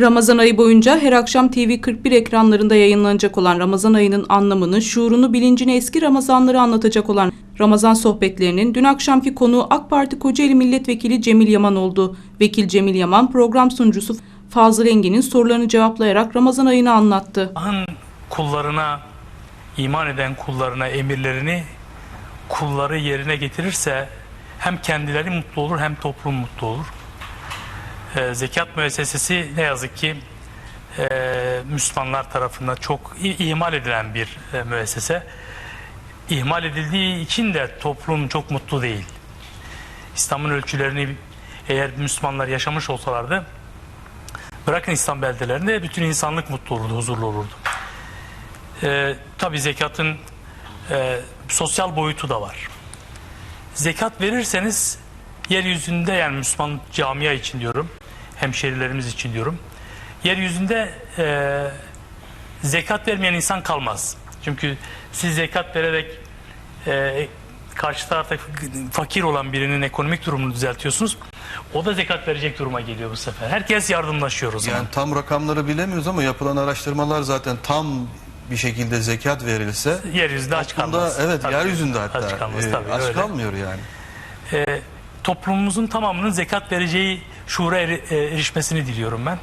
Ramazan ayı boyunca her akşam TV 41 ekranlarında yayınlanacak olan Ramazan ayının anlamını, şuurunu, bilincini eski Ramazanları anlatacak olan Ramazan sohbetlerinin dün akşamki konuğu AK Parti Kocaeli Milletvekili Cemil Yaman oldu. Vekil Cemil Yaman program sunucusu Fazıl Engin'in sorularını cevaplayarak Ramazan ayını anlattı. Allah'ın kullarına, iman eden kullarına emirlerini kulları yerine getirirse hem kendileri mutlu olur hem toplum mutlu olur. Ee, zekat müessesesi ne yazık ki e, Müslümanlar tarafından çok ihmal edilen bir e, müessese. İhmal edildiği için de toplum çok mutlu değil. İslam'ın ölçülerini eğer Müslümanlar yaşamış olsalardı Bırakın İslam beldelerinde bütün insanlık mutlu olurdu, huzurlu olurdu. Ee, Tabi zekatın e, sosyal boyutu da var. Zekat verirseniz yeryüzünde yani Müslüman camia için diyorum, hemşerilerimiz için diyorum. Yeryüzünde e, zekat vermeyen insan kalmaz. Çünkü siz zekat vererek e, karşı tarafta fakir olan birinin ekonomik durumunu düzeltiyorsunuz. O da zekat verecek duruma geliyor bu sefer. Herkes yardımlaşıyor o zaman. Yani tam rakamları bilemiyoruz ama yapılan araştırmalar zaten tam bir şekilde zekat verilse Yeryüzünde aç kalmaz. evet Tabii. yeryüzünde hatta Aç kalmaz e, tabii. aç öyle. kalmıyor yani. Ee, toplumumuzun tamamının zekat vereceği şuura e, erişmesini diliyorum ben.